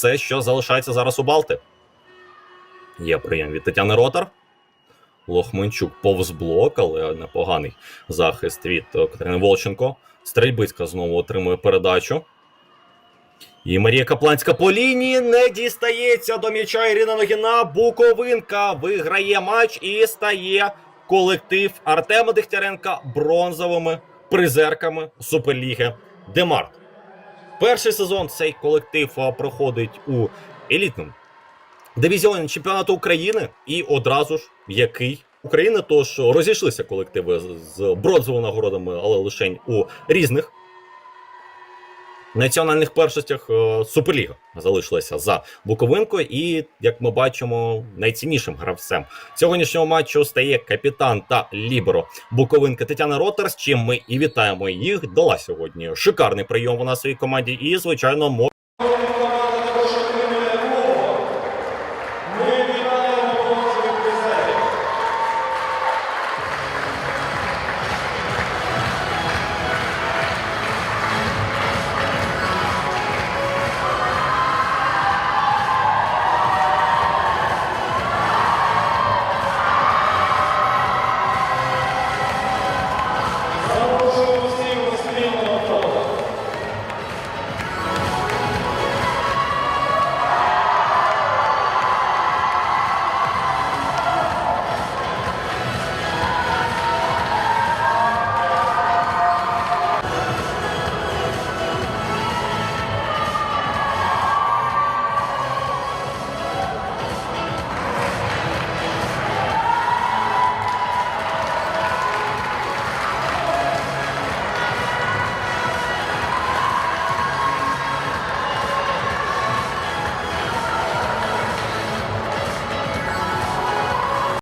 все, що залишається зараз у Балти. Є прийом від Тетяни Ротар. Лохменчук повз блок, але непоганий захист від е, Катерини Волченко. Стрельбицька знову отримує передачу. І Марія Капланська по лінії не дістається до м'яча Ірина Ногіна. Буковинка виграє матч і стає колектив Артема Дегтяренка бронзовими призерками Суперліги Демарт. Перший сезон цей колектив проходить у елітному дивізіоні чемпіонату України і одразу ж який України. Тож розійшлися колективи з- бронзовими нагородами, але лише у різних Національних першостях е, Суперліга залишилася за Буковинкою, і як ми бачимо, найціннішим гравцем сьогоднішнього матчу стає капітан та ліберо Буковинки Тетяна З Чим ми і вітаємо їх. Дала сьогодні шикарний прийом вона своїй команді, і звичайно, може.